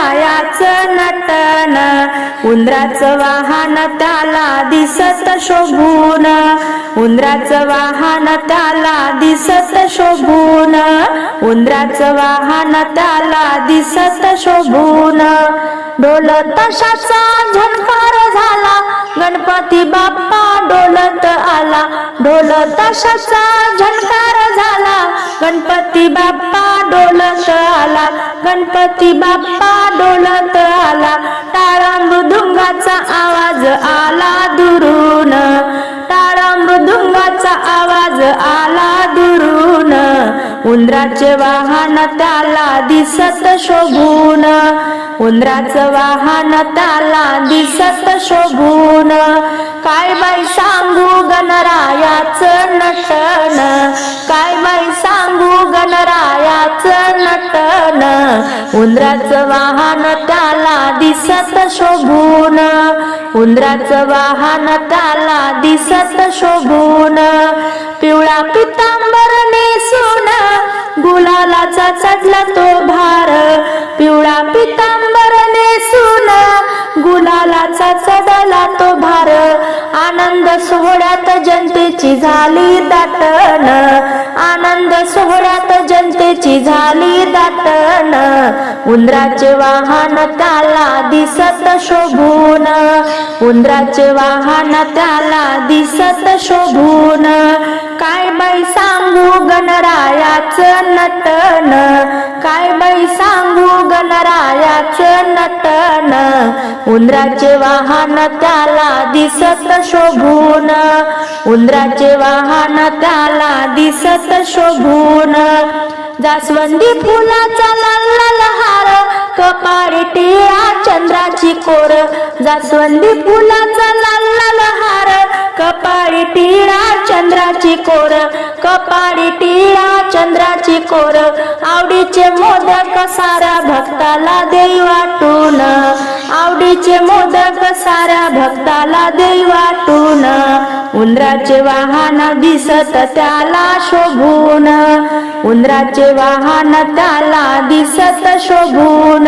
गणरायाचं नटन उंदराचं वाहन त्याला दिसत शोभून. उंदराचं वाहन त्याला दिसत शोभून. उंदराचं वाहन त्याला दिसत शोभून. डोलत तशाचा झणकार झाला. गणपती बाप्पा डोलत आला. डोलत तशाचा झणकार झाला. गणपती बाप्पा डोलत आला. गणपती बाप्पा डोलत आला. टाळा मृदुंगाचा आवाज आला दुरून. टाळा मृदुंगाचा आवाज आला उंदराचे वाहन त्याला दिसत शोभून. उंदराचं वाहन त्याला दिसत शोभून. काय बाई सांगू गणरायाच नटन? काय बाई सांगू गणरायाच नटन? उंदराचं वाहन त्याला दिसत शोभून. उंदराचं वाहन त्याला दिसत शोभून. पिवळा पितांबर नेस गुलालाचा चढला तो भार. पिवळा पितांबर नेसून गुलालाचा चढला तो भार. आनंद सोहळ्यात जनतेची झाली दाटण. आनंद सोहळ्यात जनतेची झाली दाटण. उंदराचे वाहन त्याला दिसत शोभून. उंदराचे वाहन त्याला दिसत शोभून. काय बाई सांगू गणरायाचं नटन गणरायाचं नटन उंदराचे वाहन त्याला दिसत शोभून. उंदराचे वाहन त्याला दिसत शोभून. जास्वंदी फुलाचा लाल हार कपाळी टिळा चंद्राची कोर. जास्वंदी फुलाचा लाल हार कपाळी टिळा चंद्राची कोर. कपाळी टिळा चंद्राची कोर. आवडीचे मोदक सारा भक्ताला आवडीचे मोदक साऱ्या भक्ताला देई वाटून उंदराचे वाहन दिसत त्याला शोभून. उंदराचे वाहन त्याला दिसत शोभून.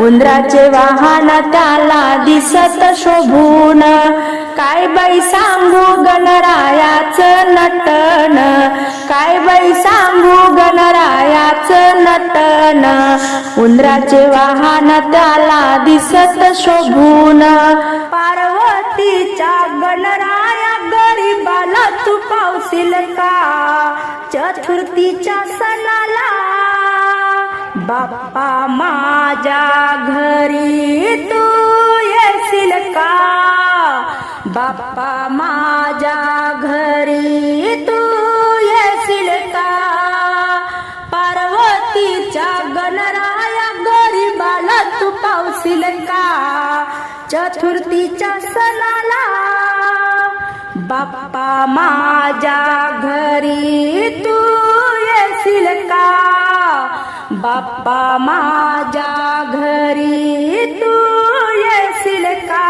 उंदराचे वाहन त्याला दिसत शोभून. काय बाई सांगू गणरायाचं नटन? काय बाई सांगू गणरायाच नटन? उंदराचे वाहन त्याला दिसत शोभून. पार्वतीच्या गणराया गरीबाला तू पावशील का? चतुर्थीच्या सणाला बाप्पा माझ्या घरी तू येशील का? बाप्पा माझ्या घरी तू येशील का? पार्वतीच्या गणराया गरीबाला तू पावशील का? चतुर्थीच्या सणाला बाप्पा माझ्या घरी तू येशील का? बाप्पा माझ्या घरी तू येशील का?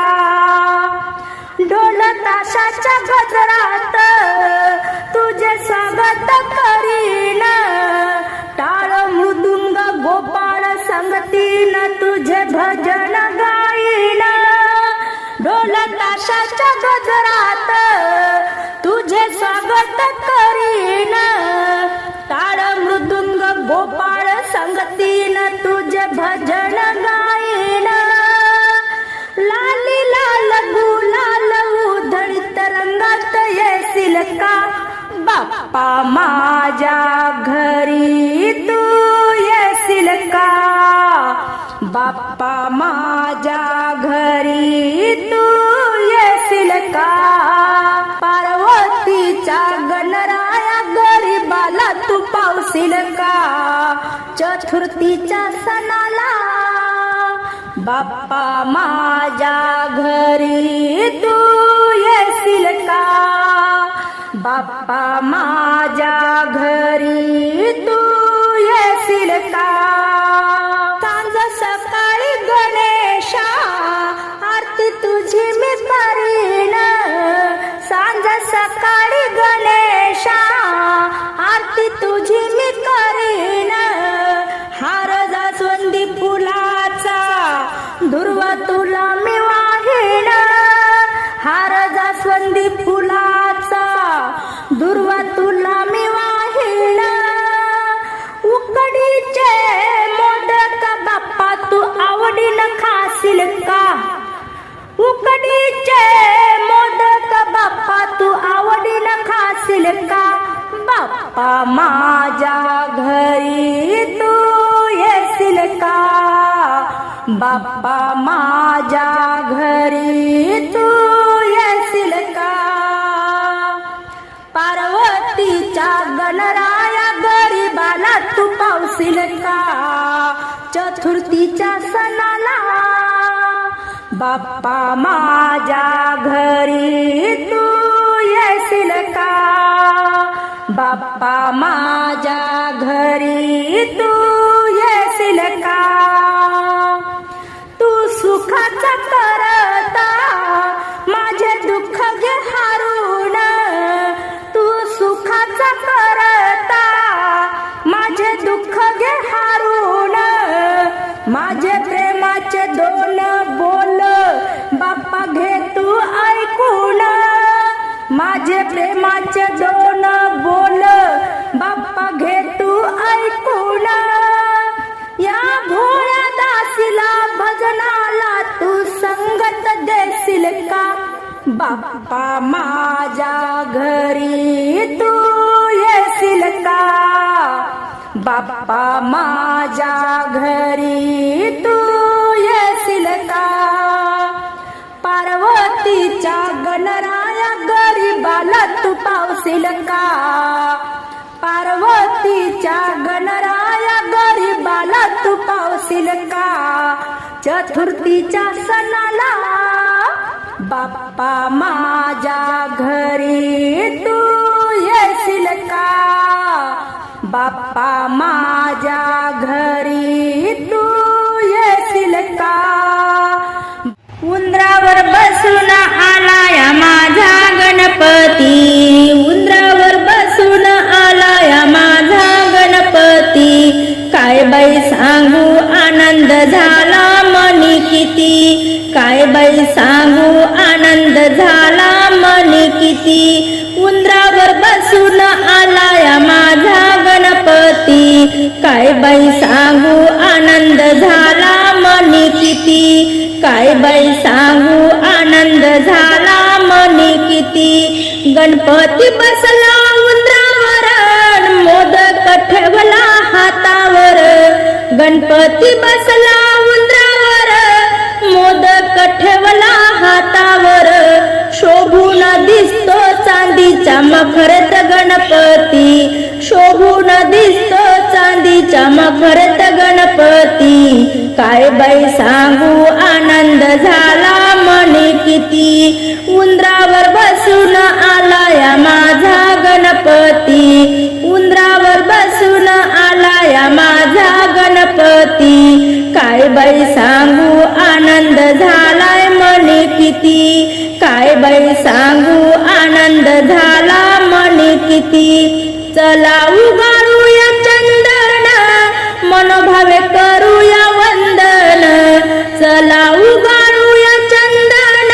ढोल ताशाच्या गजरात तुझे स्वागत करीन. टाळ मृदुंग गोपाळ संगतीन तुझे भजन ढोल गजरात तुझे स्वागत करीन. ताळ मृदुंग गोपाळ संगतीन तुझे भजन गाईन. लाली लाल गुलाल उधळीत रंगात येशील का बाप्पा माझ्या घरी तू येशील का बाप्पा माझ्या घरी तू येशील का? पार्वतीच्या गणराया गरीबाला तू पावशील का? चतुर्थीच्या सणाला बाप्पा माझ्या घरी तू येशील का? बाप्पा माझ्या घरी तू येशील का? का? बाप्पा माझ्या घरी तू येशील का? बाप्पा माझ्या घरी तू येशील का? पार्वतीच्या गणराया गरीबाला तू पावशील का? चतुर्थीच्या सणाला? बाप्पा माझ्या घरी तू येशील बाप्पा माझ्या घरी तू येशील का? प्रेमाचे दोन बोल. बाप्पा घे तू ऐकून. या भोळ्या दासीला भजनाला तू संगत देशील का? बाप्पा माझ्या घरी तू येशील का? बाप्पा माझ्या घरी तू येशील का? पार्वतीच्या गणरा बाला तू पावशील का? पार्वतीच्या गणराया गरीबाला तू पावशील का? चतुर्थीच्या सणाला बाप्पा माझ्या घरी तू येशील का? बाप्पा माझ्या घरी तू येशील का? गणपती. उंदरावर बसून आलाया माझा गणपती. काय बाई सांगू आनंद झाला मनी किती. काय बाई सांगू आनंद झाला मनी किती. उंदरावर बसून आलाया माझा गणपती. काय बाई सांगू आनंद झाला मनी किती. काय बाई सांगू आनंद झाला किती गणपती बसला उंदरावर मोदक ठेवला हातावर. गणपती बसला उंदरावर मोदक ठेवला हातावर. शोभून दिसतो चांदीचा मखरत गणपती. शोभून दिसतो चांदीच्या मखरत गणपती. काय बाई सांगू आनंद झाला मने किती. उंदरावर बसून आलाया माझा गणपती. उंदरावर बसून आलाया माझा गणपती. काय बाई सांगू आनंद झालाय मने किती. काय बाई सांगू आनंद झाला मने किती. चला उगाळूया चंदन मनोभावे करूया वंदन. चला उगाळूया चंदन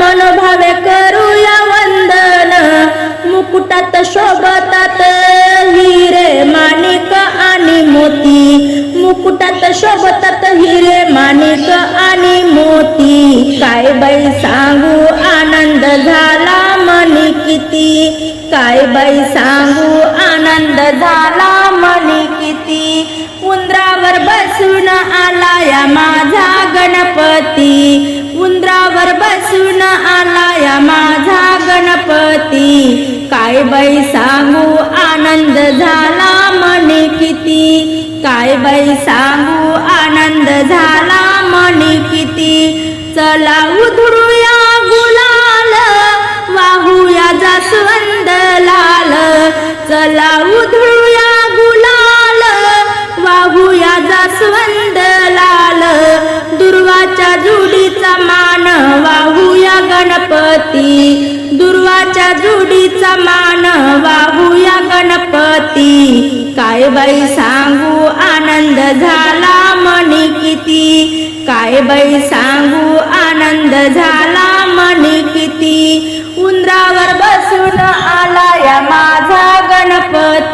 मनोभावे करूया वंदन. मुकुटात शोभतात हिरे माणिक आणि मोती. मुकुटात शोभतात हिरे माणिक आणि मोती. काय बाई सांगू आनंद झाला. किती काय बाई सांगू? आनंद झाला मनी किती. उंदरावर बसून आला या माझा गणपती. उंदरावर बसून आला या माझा गणपती. काय बाई सांगू? आनंद झाला मनी किती. काय बाई सांगू? आनंद झाला मनी किती. चला उधळू चला उधळूया गुलाल वाहूया जास्वंद लाल दुर्वाच्या जुडीचा मान वाहूया गणपती. दुर्वाच्या जुडीचा मान वाहूया गणपती. काय बाई सांगू आनंद झाला मनी किती? काय बाई सांगू आनंद झाला मनी किती? उंदरावर बसून आलाया माझा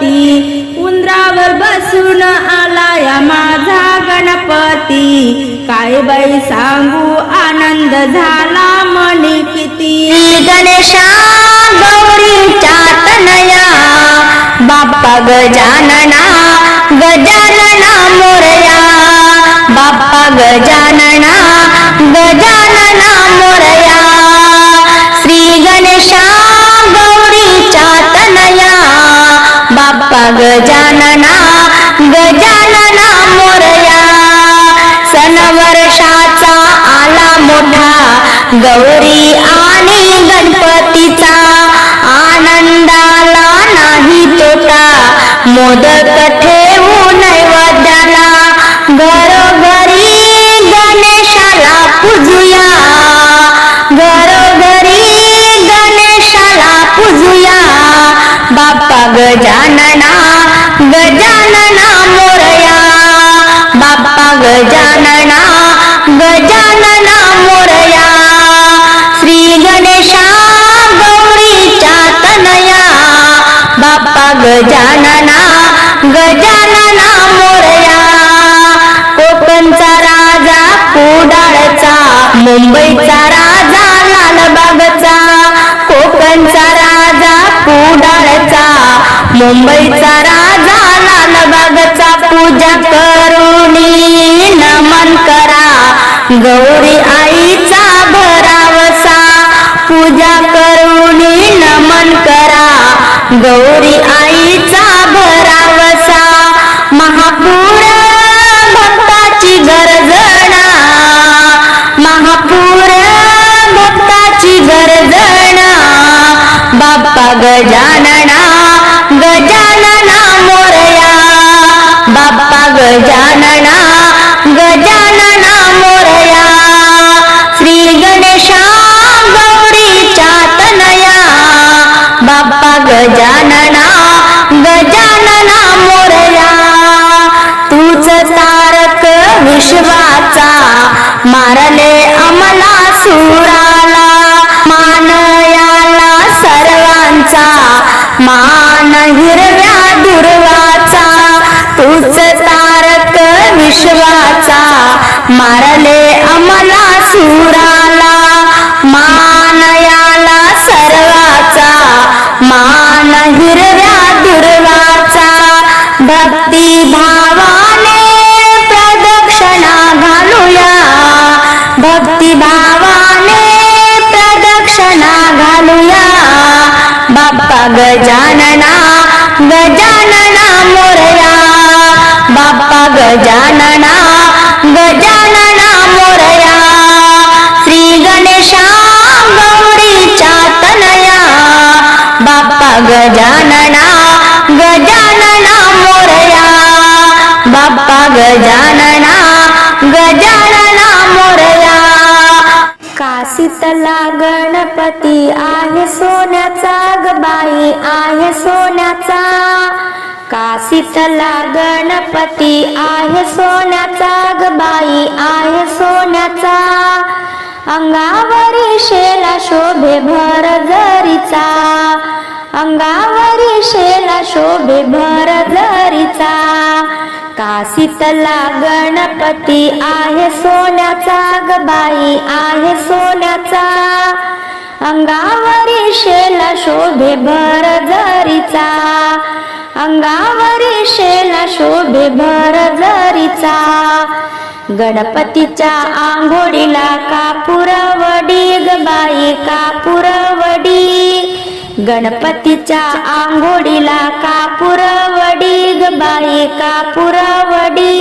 गणपती. उंदरावर बसून आलाया माझा गणपती. काय बाई सांगू आनंद झाला मनी किती. गणेशा गौरीच्या तनया. बाप्पा गजानना गजानना मोरया. बाप्पा गजानना गजानना मोरया. श्री गणेशा बाप्पा गजानना गजानना मोरया. सन वर्षाचा आला मोठा गौरी आणि गणपतीचा. आनंदाला नाही तोटा मोदक गजानना गजानना मोरया. बाप्पा गजानना गजानना मोरया. श्री गणेशा गौरीच्या तनया. बाप्पा गजानना गजानना मोरया. कोकणचा राजा कुडाळचा मुंबईचा मुंबईचा राजा लालबागचा पूजा करुणी नमन करा. गौरी आईचा भरावसा. पूजा करुणी नमन करा. गौरी आईचा भरावसा. महापूर भक्ताची गरजना महापूर भक्ताची गरजना बाप्पा गजानना गजानना गजानना मोरया श्री गणेशा गौरी चातनया बाप्पा गजानना गजानना मोरया तूच तारक विश्वाचा मारले अमला सुराला मानयाला सर्वांचा. मान हिरव्या दुर्वा विश्वाचा मारले अमला सुराला मानयाला सर्वाचा मान हिरव्या दुर्वाचा भक्ती भावाने प्रदक्षिणा घालूया. भक्ती भावाने प्रदक्षिणा घालूया. बाप्पा गजानना गजानना मोरया गजानना गजानना मोरया श्री गणेशा गौरीच्या तनया बाप्पा गजानना गजानना मोरया बाप्पा गजानना गजानना मोरया. काशीतला गणपती आहे सोन्याचा गबाई आहे सोन्याचा. काशीतला गणपती आहे सोन्याचा ग बाई आहे सोन्याचा. अंगावरी शेला शोभे भर जरीचा. अंगावरी शेला शोभे भर जरीचा. काशीतला गणपती आहे सोन्याचा ग बाई आहे सोन्याचा. अंगावरी शेला शोभे भर जरीचा. अंगावरी शेला शोभे भर जरीचा. गणपतीच्या आंघोळीला कापुरवडी ग बाई कापुरवडी गणपतीच्या आंघोळीला कापुरवडी ग बाई कापुरवडी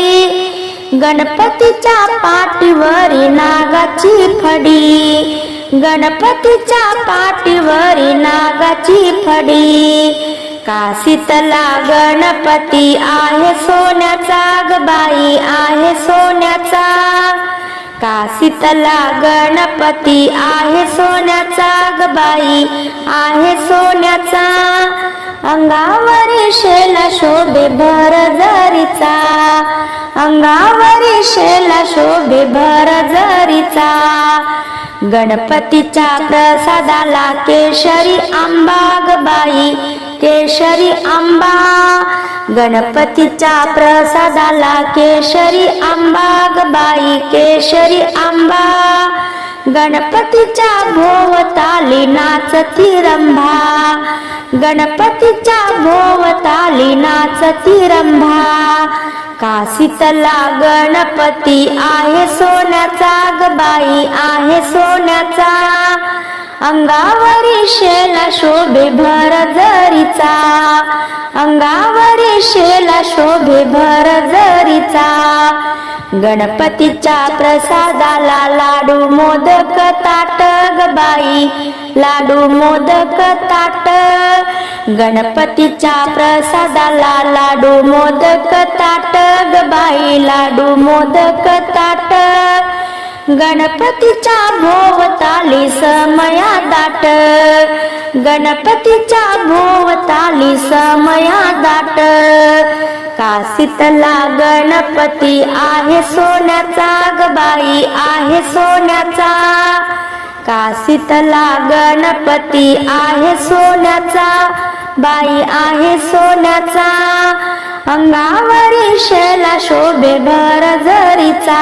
गणपतीच्या पाठीवरी नागाची फडी. गणपतीच्या पाठीवरी नागाची फडी. काशीतला गणपती आहे सोन्याचा गबाई बाई आहे सोन्याचा. काशीतला गणपती आहे सोन्याचा गबाई बाई आहे सोन्याचा. अंगावरी शेला शोभे भर जरीचा. अंगावरी शेला शोभे भर जरीचा. गणपतीच्या प्रसादाला केशरी आंबा बाई केशरी आंबा गणपतीच्या प्रसादाला केशरी आंबा बाई केशरी आंबा. गणपतीच्या भोवताली नाचती रंभा गणपतीच्या भोवताली नाचती रंभा. काशीतला गणपती आहे सोन्याचा गबाई बाई आहे सोन्याचा. अंगावरी शेला शोभे भर जरीचा. अंगावरी शेला शोभे भर जरीचा. गणपतीच्या प्रसादाला लाडू मोदक ताट बाई. लाडू मोदक ताट. गणपतीच्या प्रसादाला लाडू मोदक ताट बाई. लाडू मोदक ताट. गणपतीच्या भोवताली समया दाट. गणपतीच्या भोवताली समया दाट. काशीतला गणपती आहे सोन्याचा? ग बाई आहे सोन्याचा. काशीतला गणपती आहे सोन्याचा? बाई आहे सोन्याचा. अंगावरील शेला शोभे भर जरीचा.